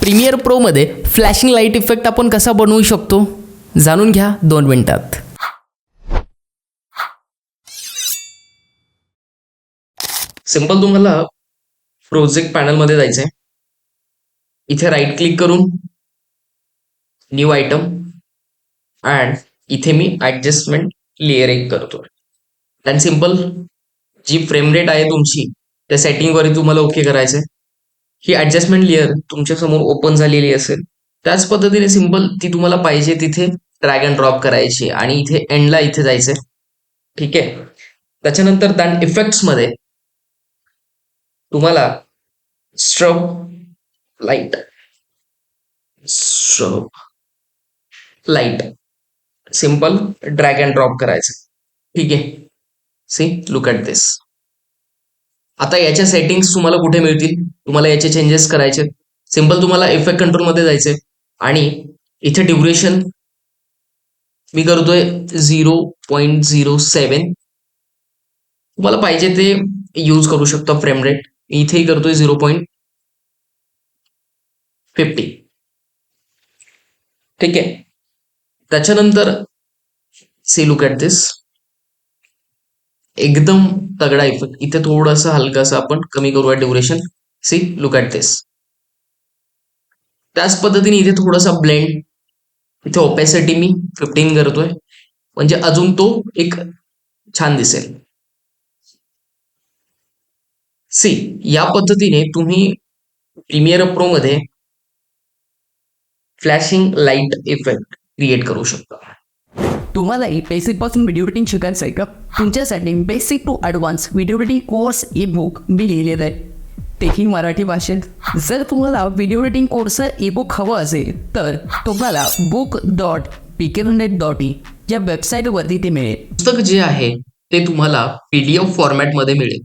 Premier प्रोमध्ये flashing light effect आपण कसा बनवू शकतो? जाणून घ्या दोन मिनिटात. सिंपल तुम्हाला प्रोजेक्ट पॅनलमध्ये जायचंय. इथे राईट क्लिक करून न्यू आयटम अँड इथे मी ऍडजस्टमेंट लेअर एक करतो अँड सिंपल जी फ्रेम रेट आहे तुमची त्या सेटिंगवर तुम्हाला ओके करायचंय. ही ऍडजस्टमेंट लेअर तुमच्यासमोर ओपन झालेली असेल. त्याच पद्धतीने सिंपल ती तुम्हाला पाहिजे तिथे ड्रॅग अँड ड्रॉप करायची आणि इथे एंडला इथे जायचंय. ठीक आहे? त्याच्यानंतर दॅन इफेक्ट्समध्ये तुम्हाला strobe light strobe light simple drag and drop करायचं. ठीक आहे? सी लुक ॲट दिस आता याच्या सेटिंग्स तुम्हाला कुठे मिळतील? तुम्हाला याचे चेंजेस करायचे. सिंपल तुम्हाला इफेक्ट कंट्रोलमध्ये जायचे आणि इथे ड्युरेशन मी करतोय झिरो पॉईंट झिरो सेवन तुम्हाला पाहिजे ते यूज करू शकता फ्रेम रेट इथेही करतोय झिरो पॉईंट फिफ्टी ठीक आहे? त्याच्यानंतर सी लुक ॲट दिस एकदम तगडा इफेक्ट इथे थोडस हलकासा आपण कमी करूया duration see look at this त्याच पद्धतीने इथे थोडासा ब्लेंड इथे ओपॅसिटी मी फिफ्टीन करतोय. म्हणजे अजून तो एक छान दिसेल. सी या पद्धतीने तुम्ही प्रीमियर प्रो मध्ये फ्लॅशिंग लाइट इफेक्ट क्रिएट करू शकता. तुम्हालाही बेसिकपासून व्हिडिओ एडिटिंग शिकायचं आहे का? तुमच्यासाठी basic to advance video editing course e book मी लिहिलेलं आहे. तेही मराठी भाषेत. जर तुम्हाला व्हिडिओ एडिटिंग कोर्सचं ई बुक हवं असेल तर तुम्हाला बुक डॉट पिकेनेट डॉट इन या वेबसाईटवरती ते मिळेल. पुस्तक जे आहे ते तुम्हाला पीडीएफ फॉर्मॅटमध्ये मिळेल.